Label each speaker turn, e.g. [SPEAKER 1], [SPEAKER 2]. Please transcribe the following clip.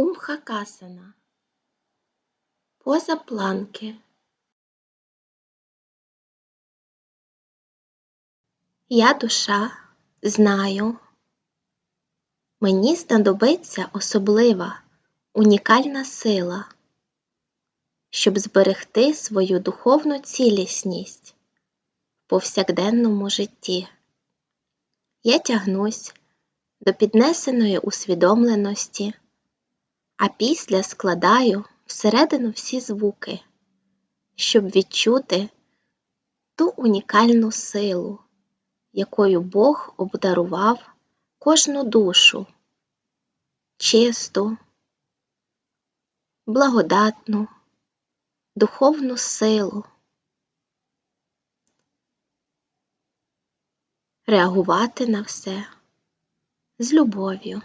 [SPEAKER 1] Кумбхакасана. Поза планки. Я душа знаю. Мені знадобиться особлива, унікальна сила, щоб зберегти свою духовну цілісність в повсякденному житті. Я тягнусь до піднесеної усвідомленості, а після складаю всередину всі звуки, щоб відчути ту унікальну силу, якою Бог обдарував кожну душу, чисту, благодатну, духовну силу. Реагувати на все з любов'ю.